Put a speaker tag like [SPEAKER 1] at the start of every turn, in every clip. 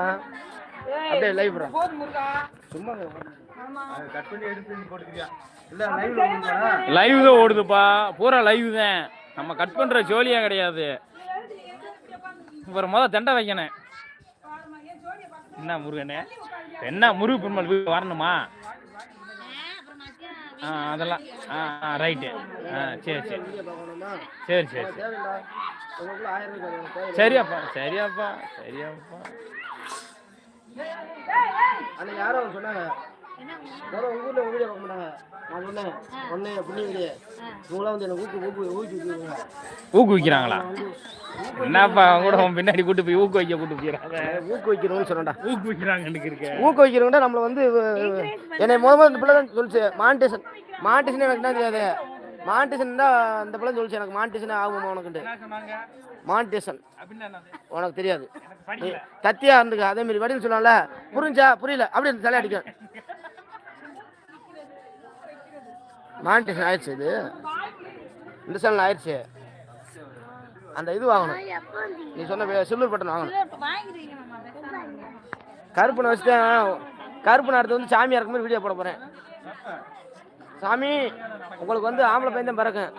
[SPEAKER 1] அப்படியே லைவ் சும்மா
[SPEAKER 2] கட் பண்ணி எடுத்து நீ போட்டுக்கிறியா? இல்ல லைவ்ல ஓடுங்களா
[SPEAKER 3] லைவ் தான் ஓடுதுப்பா. பூரா லைவ் தான். நம்ம கட் பண்ற ஜோலியா கிடையாது. ஒரு முத தண்டை வைக்கணும். என்ன முருகனே என்ன? முருகு பெருமாள் வீடு வரணுமா? ஆ அதெல்லாம். ஆ ஆ ரைட்டு ஆ சரி சரி. சரி சரி சரி. சரியாப்பா சரியாப்பா சரியாப்பா.
[SPEAKER 1] அன்னைக்கு யாரோ ஒன்று சொன்னாங்க. யாரோ உங்க ஊர்ல வீடியோ பார்க்க மாட்டாங்க. நான் சொன்னேன். ஒன்னே புண்ணியகிரி உங்களாம் வந்து எனக்கு ஊக்கு ஊக்கு ஊக்கி விட்டுருங்க
[SPEAKER 3] ஊக்குவிக்கிறாங்களா என்னப்பா அவங்க கூட பின்னாடி கூட்டு போய் ஊக்குவிக்க கூட்டு போயிடறாங்க
[SPEAKER 1] ஊக்குவிக்கிறோம்னு சொன்னேன்டா.
[SPEAKER 3] ஊக்குவிக்கிறாங்கன்னு இருக்க.
[SPEAKER 1] ஊக்குவிக்கிறவங்க நம்மள வந்து என்னை முத முதல்ல இந்த பிள்ளை தான் சொல்லிச்சு. மானிட்டேஷன் மானிட்டேஷன் எனக்கு என்ன தெரியாது. மானிட்டேஷன் தான் இந்த பிள்ளை சொல்லிச்சு. எனக்கு மானிட்டேஷன் ஆகுமா
[SPEAKER 3] அப்படின்னா என்னது?
[SPEAKER 1] உனக்கு தெரியாது. கத்தியா இருந்துக்க. அதே மாதிரி வடிவில் சொல்லலாம்ல புரிஞ்சா புரியல அப்படி தலை அடிக்கும் மானிட்டேஷன் ஆயிடுச்சு இது. இந்த சேனல் ஆயிடுச்சு. அந்த இது வாங்கணும். நீ சொன்ன சில்வர் பட்டன் வாங்கணும். கருப்பனை வச்சுட்டேன். கருப்பனை அடுத்து வந்து சாமி இறக்கும் மாதிரி வீடியோ போட போகிறேன் சாமி உங்களுக்கு வந்து ஆம்பளை பையன் தான் பிறக்கும்.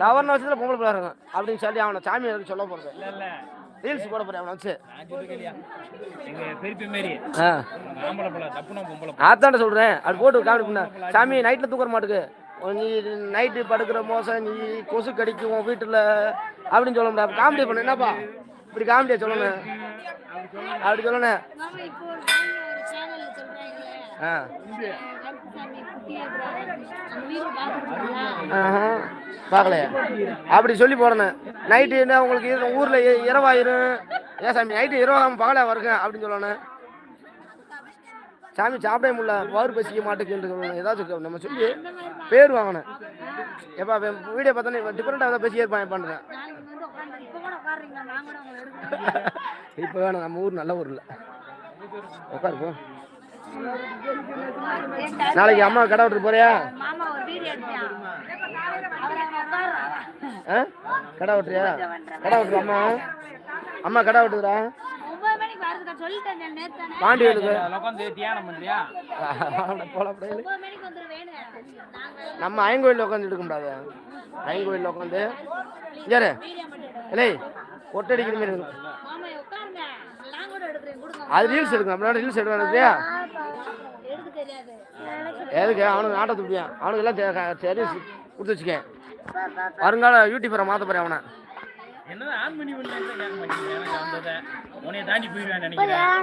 [SPEAKER 1] தவறுன வருஷத்தில் பொம்பளை பிள்ளை இருக்கும். அப்படின்னு சொல்லி அவனை சாமி இறக்க சொல்ல போகிறது
[SPEAKER 3] இல்ல இல்ல.
[SPEAKER 1] ரீல்ஸ் போட போகிறேன் அவனை வச்சு.
[SPEAKER 3] நான் சொல்லிருக்கேன் எங்க பெரியப்ப மாரி
[SPEAKER 1] ஆ.
[SPEAKER 3] ஆம்பளை பிள்ளை தப்புனா பொம்பளை
[SPEAKER 1] அதான்டா சொல்கிறேன் அது போட்டு காமெடி பண்ண. சாமி நைட்டில் தூக்குற மாட்டுக்கு. நீ நைட்டு படுக்கிற மோசம் நீ கொசு கடிக்கும் உன் வீட்டில். அப்படின்னு சொல்ல முடியாது காமெடி பண்ண. என்னப்பா? இப்படி காமெடியா சொல்லணும். அப்படி சொல்லணும். பார்க்கலையா? அப்படி சொல்லி போடணும். நைட்டு என்ன உங்களுக்கு ஊரில் இரவாயிரும். ஏன் சாமி நைட்டு இரவாகாம பகலாக வருங்க அப்படின்னு சொல்லணும். சாமி சாப்பிடவே முடியல. பவர் பசிக்க மாட்டேங்குன்னு ஏதாச்சும். நம்ம சொல்லி பேர் வாங்கணும். எப்பா வீடியோ பார்த்தோன்னே டிஃப்ரெண்ட்டாக ஏதாவது பேசி ஏற்பாடு பண்ணுறேன்
[SPEAKER 4] இப்போ
[SPEAKER 1] வேணும். நம்ம ஊர் நல்ல ஊர் இல்லை. உட்காரு போ. நாளைக்கு அம்மா கடை விட்டு போறியா? கடை விட்டுறியா? கடை விட்டுரு அம்மா. அம்மா கடை விட்டுதுடா. பாண்டி நம்ம ஐங்கோயிலில் உட்காந்து எடுக்க முடியாது. ஐங்கோயிலில் உட்காந்து யாரு இல்லை ஒட்டடிக்கிற மாதிரி அது ரீல்ஸ் எடுக்கணும் அப்படின்னா ரீல்ஸ் எடுக்கணும் எதுக்கு? அவனுக்கு ஆட்ட துப்பியான் அவனுக்கு எல்லாம் சரி கொடுத்து வச்சுக்க வருங்கால யூடியூபரை மாற்ற போகிறேன் அவனை.
[SPEAKER 3] என்னதான் ஆன் பண்ணி உன்னைய தாண்டி போயிடுவேன் நினைக்கிறேன்.